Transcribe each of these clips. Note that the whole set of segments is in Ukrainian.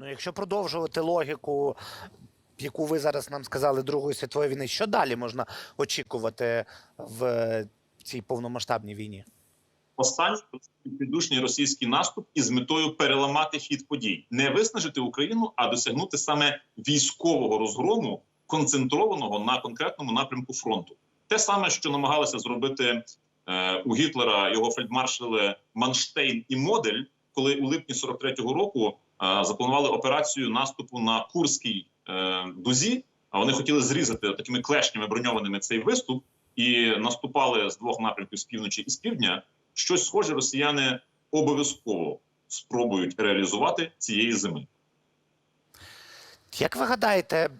Ну, якщо продовжувати логіку, яку ви зараз нам сказали Другої світової війни, що далі можна очікувати в цій повномасштабній війні? Останній піддушний російський наступ із метою переламати хід подій, не виснажити Україну, а досягнути саме військового розгрому, концентрованого на конкретному напрямку фронту. Те саме, що намагалися зробити е, у Гітлера його фельдмаршали Манштейн і Модель, коли у липні 43-го року запланували операцію наступу на Курській е, дузі. А вони хотіли зрізати такими клешнями броньованими цей виступ і наступали з двох напрямків з півночі і з півдня. Щось схоже росіяни обов'язково спробують реалізувати цієї зими. Як ви гадаєте,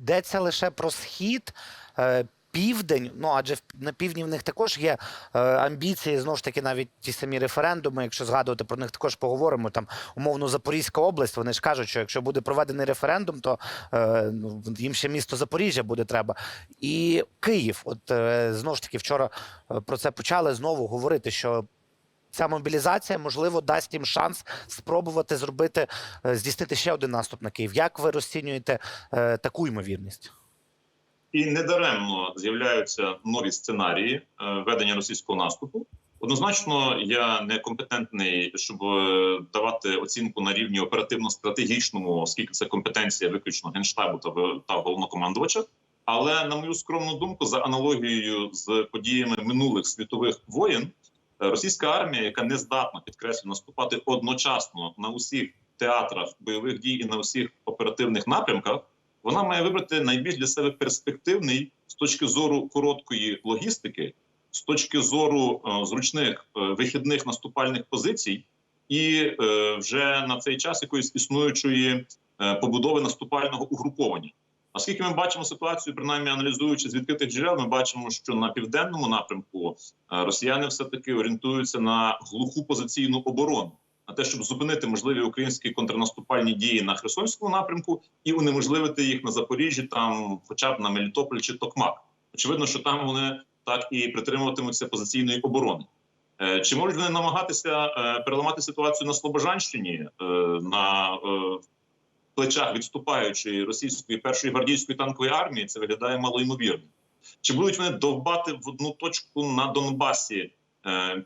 йдеться лише про схід, е, південь? Ну адже на півдні в них також є е, амбіції, знову ж таки, навіть ті самі референдуми, якщо згадувати про них також поговоримо. Там умовно Запорізька область. Вони ж кажуть, що якщо буде проведений референдум, то е, ну, їм ще місто Запоріжжя буде треба. І Київ, от е, знову ж таки, вчора е, про це почали знову говорити, що. Ця мобілізація можливо дасть їм шанс спробувати зробити е, здійснити ще один наступ на Київ. Як ви розцінюєте е, таку ймовірність? І недаремно з'являються нові сценарії е, ведення російського наступу. Однозначно, я не компетентний, щоб е, давати оцінку на рівні оперативно-стратегічному, оскільки це компетенція виключно генштабу та, в- та головнокомандувача. Але на мою скромну думку, за аналогією з подіями минулих світових воєн, е, російська армія, яка не здатна підкреслю наступати одночасно на усіх театрах бойових дій і на усіх оперативних напрямках, вона має вибрати найбільш для себе перспективний з точки зору короткої логістики, з точки зору е, зручних е, вихідних наступальних позицій, і е, вже на цей час якоїсь існуючої побудови наступального угруповання. Оскільки ми бачимо ситуацію, принаймні аналізуючи з відкритих джерел, ми бачимо, що на південному напрямку росіяни все таки орієнтуються на глуху позиційну оборону, на те, щоб зупинити можливі українські контрнаступальні дії на Херсонському напрямку і унеможливити їх на Запоріжжі, там, хоча б на Мелітополь чи Токмак. Очевидно, що там вони так і притримуватимуться позиційної оборони. Е, Чи можуть вони намагатися е, переламати ситуацію на Слобожанщині е, на плечах відступаючої російської першої гвардійської танкової армії? Це виглядає малоймовірно. Чи будуть вони довбати в одну точку на Донбасі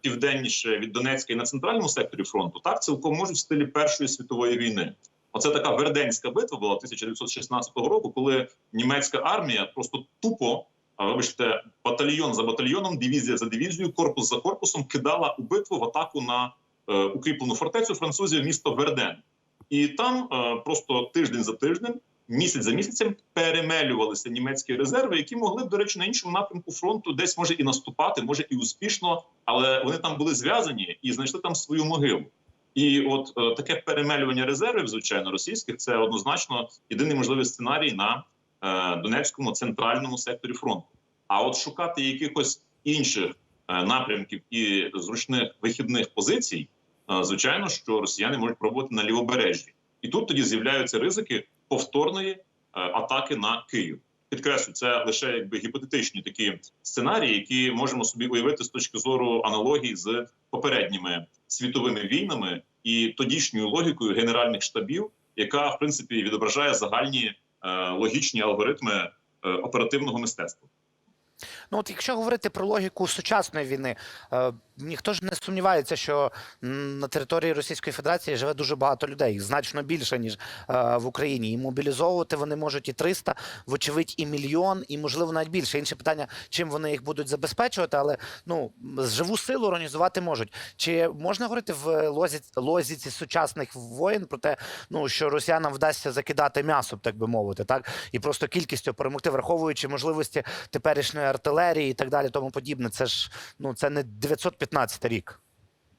південніше від Донецька і на центральному секторі фронту? Так цілком можуть в стилі Першої світової війни. Оце така Верденська битва була 1916 року, коли німецька армія просто тупо, вибачте, батальйон за батальйоном, дивізія за дивізією, корпус за корпусом кидала у битву в атаку на е, укріплену фортецю французів місто Верден. І там е, просто тиждень за тижнем, місяць за місяцем перемелювалися німецькі резерви, які могли б, до речі, на іншому напрямку фронту десь може і наступати, може і успішно, але вони там були зв'язані і знайшли там свою могилу. І от е, таке перемелювання резервів, звичайно, російських це однозначно єдиний можливий сценарій на е, Донецькому центральному секторі фронту. А от шукати якихось інших е, напрямків і зручних вихідних позицій, е, звичайно, що росіяни можуть пробувати на лівобережжі, і тут тоді з'являються ризики повторної е, атаки на Київ. Підкреслю, це лише якби гіпотетичні такі сценарії, які можемо собі уявити з точки зору аналогії з попередніми світовими війнами і тодішньою логікою генеральних штабів, яка в принципі відображає загальні е, логічні алгоритми е, оперативного мистецтва. Ну от якщо говорити про логіку сучасної війни, е, ніхто ж не сумнівається, що на території Російської Федерації живе дуже багато людей, значно більше ніж е, в Україні. І мобілізовувати вони можуть і 300, вочевидь, і мільйон, і можливо навіть більше. Інше питання, чим вони їх будуть забезпечувати, але ну живу силу організувати можуть. Чи можна говорити в лозі, лозіці сучасних воєн про те, ну що росіянам вдасться закидати м'ясо, так би мовити, так і просто кількістю перемогти, враховуючи можливості теперішньої артилерії і так далі, тому подібне. Це ж ну це не 915 рік.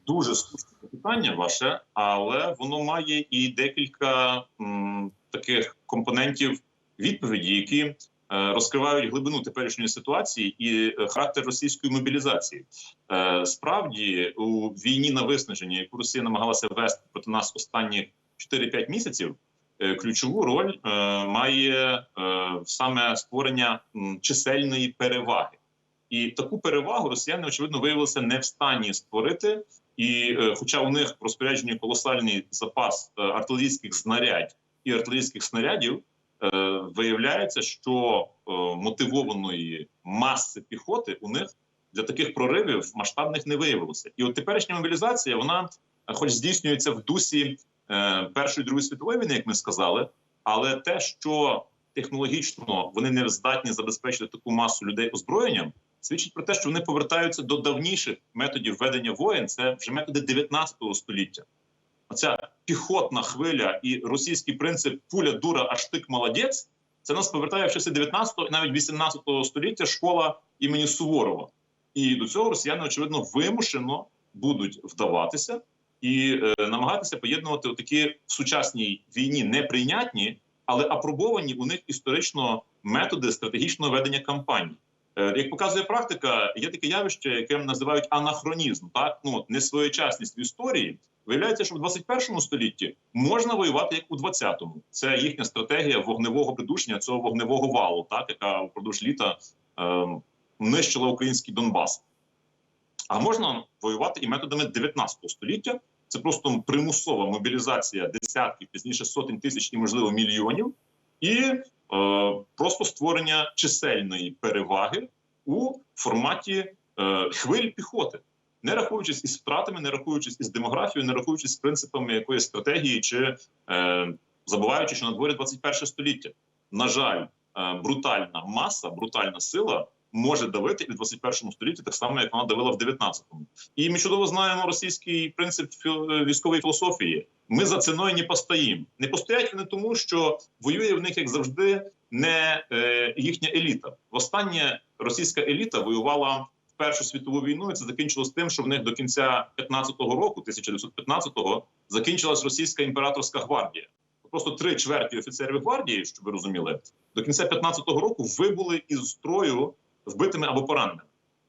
Дуже слушне питання ваше, але воно має і декілька м, таких компонентів відповіді, які е, розкривають глибину теперішньої ситуації і е, характер російської мобілізації. Е, справді у війні на виснаження, яку Росія намагалася вести проти нас останні 4-5 місяців. Е, Ключову роль е, має е, саме створення чисельної переваги, і таку перевагу росіяни очевидно виявилися не в стані створити. І, хоча у них в розпорядженні колосальний запас артилерійських знарядь і артилерійських снарядів, виявляється, що мотивованої маси піхоти у них для таких проривів масштабних не виявилося. І от теперішня мобілізація, вона, хоч здійснюється в дусі Першої Другої світової війни, як ми сказали, але те, що технологічно вони не здатні забезпечити таку масу людей озброєнням, свідчить про те, що вони повертаються до давніших методів ведення воєн. Це вже методи 19 століття. Оця піхотна хвиля і російський принцип пуля дура, а штик молодець. Це нас повертає в часи 19 і навіть 18 століття школа імені Суворова. І до цього росіяни, очевидно, вимушено будуть вдаватися і е, намагатися поєднувати такі в сучасній війні неприйнятні, але апробовані у них історично методи стратегічного ведення кампаній. Е, Як показує практика, є таке явище, яке називають анахронізм, так ну несвоєчасність в історії. Виявляється, що в 21 столітті можна воювати як у 20-му. Це їхня стратегія вогневого придушення цього вогневого валу, так яка впродовж літа е, нищила український Донбас. А можна воювати і методами 19 століття. Це просто примусова мобілізація десятків, пізніше сотень тисяч і, можливо, мільйонів, і е, просто створення чисельної переваги у форматі е, хвиль піхоти, не рахуючись із втратами, не рахуючись із демографією, не рахуючись принципами якоїсь стратегії, чи е, забуваючи, що на дворі 21 століття. На жаль, е, брутальна маса, брутальна сила може давити і в 21 столітті, так само як вона давила в 19-му. І ми чудово знаємо російський принцип фі- військової філософії. Ми за ціною не постоїмо. Не постоять вони тому, що воює в них, як завжди, не е, їхня еліта. Востаннє російська еліта воювала в Першу світову війну, і це закінчилось тим, що в них до кінця 15-го року, 1915-го, закінчилась російська імператорська гвардія. Просто три чверті офіцерів гвардії, щоб ви розуміли, до кінця 15-го року вибули із строю вбитими або пораненими.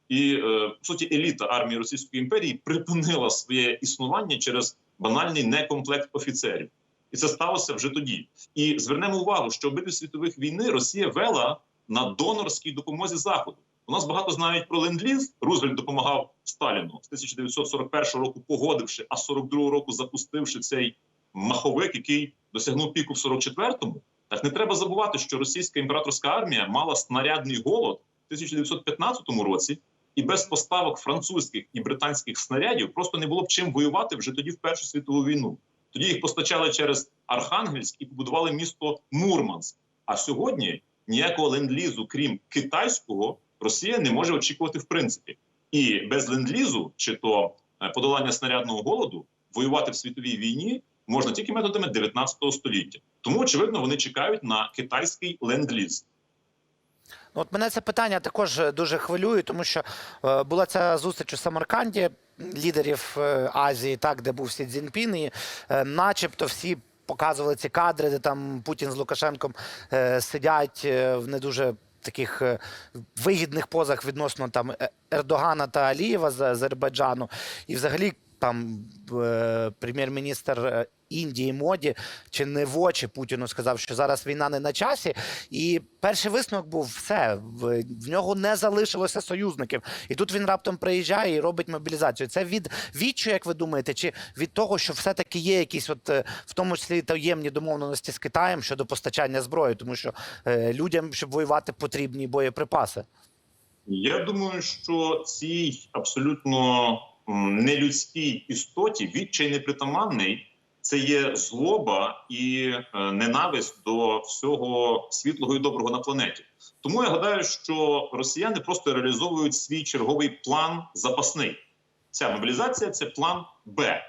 І е, по суті, еліта армії Російської імперії припинила своє існування через банальний некомплект офіцерів, і це сталося вже тоді. І звернемо увагу, що обидві світових війни Росія вела на донорській допомозі Заходу. У нас багато знають про ленд-ліз. Рузвельт допомагав Сталіну з 1941 року, погодивши, а 42 року запустивши цей маховик, який досягнув піку в 44-му. Так не треба забувати, що російська імператорська армія мала снарядний голод в 1915 році, і без поставок французьких і британських снарядів просто не було б чим воювати вже тоді в Першу світову війну. Тоді їх постачали через Архангельськ і побудували місто Мурманськ. А сьогодні ніякого ленд-лізу, крім китайського, Росія не може очікувати в принципі. І без ленд-лізу, чи то е, подолання снарядного голоду, воювати в світовій війні можна тільки методами 19 століття. Тому очевидно вони чекають на китайський ленд-ліз. Ну, От мене це питання також е, дуже хвилює, тому що е, була ця зустріч у Самарканді лідерів е, Азії, так, де був Сі Цзіньпін, і начебто всі показували ці кадри, де там Путін з Лукашенком е, сидять в не дуже таких вигідних позах відносно там Ердогана та Алієва з Азербайджану. І взагалі там е, прем'єр-міністр е, Індії Моді чи не в очі Путіну сказав, що зараз війна не на часі. І перший висновок був все. В, нього не залишилося союзників. І тут він раптом приїжджає і робить мобілізацію. Це від відчу, як ви думаєте, чи від того, що все-таки є якісь, от е, в тому числі таємні домовленості з Китаєм щодо постачання зброї, тому що е, людям, щоб воювати, потрібні боєприпаси. Я думаю, що цій абсолютно нелюдській істоті відчай непритаманний. Це є злоба і е, ненависть до всього світлого і доброго на планеті. Тому я гадаю, що росіяни просто реалізовують свій черговий план запасний. Ця мобілізація це план Б.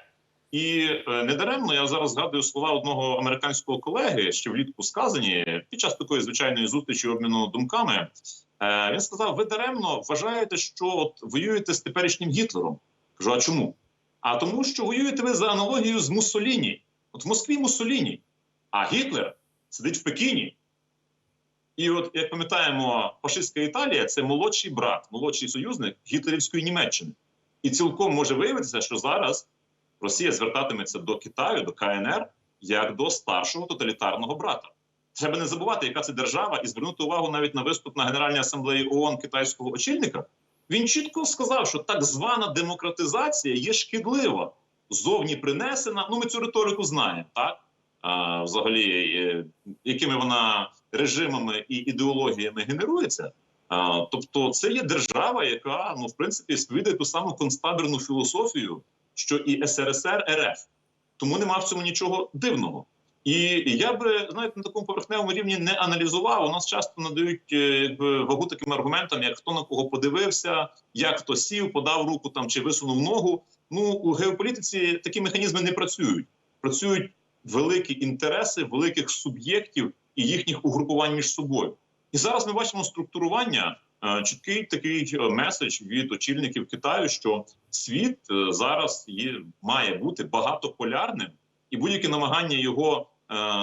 І е, недаремно я зараз згадую слова одного американського колеги, що влітку сказані під час такої звичайної зустрічі обміну думками. Е, він сказав: ви даремно вважаєте, що от воюєте з теперішнім Гітлером. Кажу, а чому? А тому, що воюєте ви за аналогією з Муссоліні. От в Москві Муссоліні, а Гітлер сидить в Пекіні. І от, як пам'ятаємо, фашистська Італія це молодший брат, молодший союзник гітлерівської Німеччини. І цілком може виявитися, що зараз Росія звертатиметься до Китаю, до КНР, як до старшого тоталітарного брата. Треба не забувати, яка це держава, і звернути увагу навіть на виступ на Генеральній асамблеї ООН китайського очільника. Він чітко сказав, що так звана демократизація є шкідлива, зовні принесена. Ну, ми цю риторику знаємо, так а, взагалі, е, якими вона режимами і ідеологіями генерується. А, тобто, це є держава, яка ну в принципі сповідає ту саму концтабірну філософію, що і СРСР РФ. Тому нема в цьому нічого дивного. І я би знаєте, на такому поверхневому рівні не аналізував. У нас часто надають е, якби вагу таким аргументам, як хто на кого подивився, як хто сів, подав руку там чи висунув ногу. Ну у геополітиці такі механізми не працюють. Працюють великі інтереси великих суб'єктів і їхніх угрупувань між собою. І зараз ми бачимо структурування. е, Чіткий такий е, меседж від очільників Китаю, що світ зараз є, має бути багатополярним, і будь-які намагання його,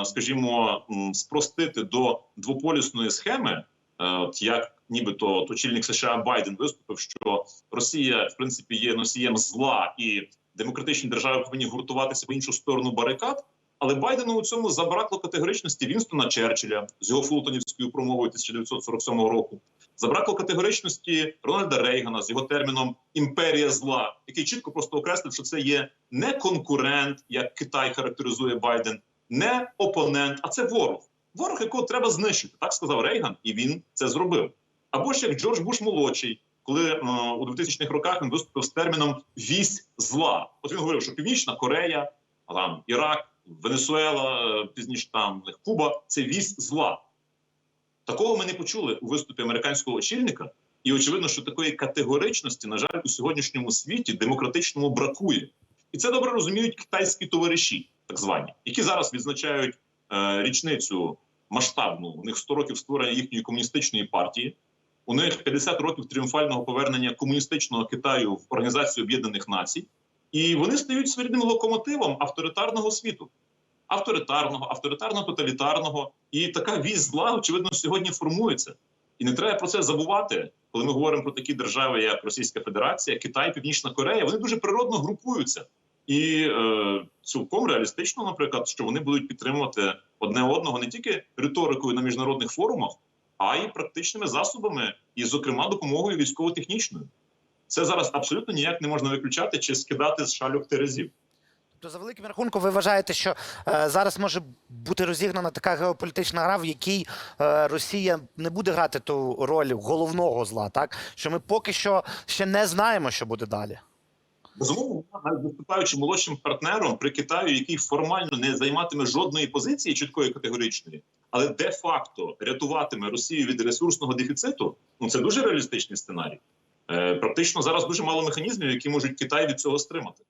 скажімо, спростити до двополюсної схеми, е, от як нібито от очільник США Байден виступив, що Росія в принципі є носієм зла, і демократичні держави повинні гуртуватися в іншу сторону барикад. Але Байдену у цьому забракло категоричності Вінстона Черчилля з його фултонівською промовою 1947 року. Забракло категоричності Рональда Рейгана з його терміном імперія зла, який чітко просто окреслив, що це є не конкурент, як Китай характеризує Байден, не опонент, а це ворог. Ворог, якого треба знищити, так сказав Рейган, і він це зробив. Або ж як Джордж Буш молодший, коли е, у 2000-х роках він виступив з терміном вісь зла. От він говорив, що Північна Корея, там Ірак, Венесуела, е, пізніше там Куба це вісь зла. Такого ми не почули у виступі американського очільника, і очевидно, що такої категоричності, на жаль, у сьогоднішньому світі демократичному бракує. І це добре розуміють китайські товариші, так звані, які зараз відзначають е, річницю масштабну. У них 100 років створення їхньої комуністичної партії. У них 50 років тріумфального повернення комуністичного Китаю в Організацію Об'єднаних Націй, і вони стають своєрідним локомотивом авторитарного світу. Авторитарного, авторитарно-тоталітарного, і така вісь зла, очевидно, сьогодні формується. І не треба про це забувати, коли ми говоримо про такі держави, як Російська Федерація, Китай, Північна Корея. Вони дуже природно групуються, і е, цілком реалістично, наприклад, що вони будуть підтримувати одне одного не тільки риторикою на міжнародних форумах, а й практичними засобами, і, зокрема, допомогою військово-технічною. Це зараз абсолютно ніяк не можна виключати чи скидати з шальок терезів. То за великим рахунком ви вважаєте, що е, зараз може бути розігнана така геополітична гра, в якій е, Росія не буде грати ту роль головного зла, так що ми поки що ще не знаємо, що буде далі. Безумовно, навіть виступаючи молодшим партнером при Китаю, який формально не займатиме жодної позиції чіткої категоричної, але де-факто рятуватиме Росію від ресурсного дефіциту. Ну це дуже реалістичний сценарій. Е, практично зараз дуже мало механізмів, які можуть Китай від цього стримати.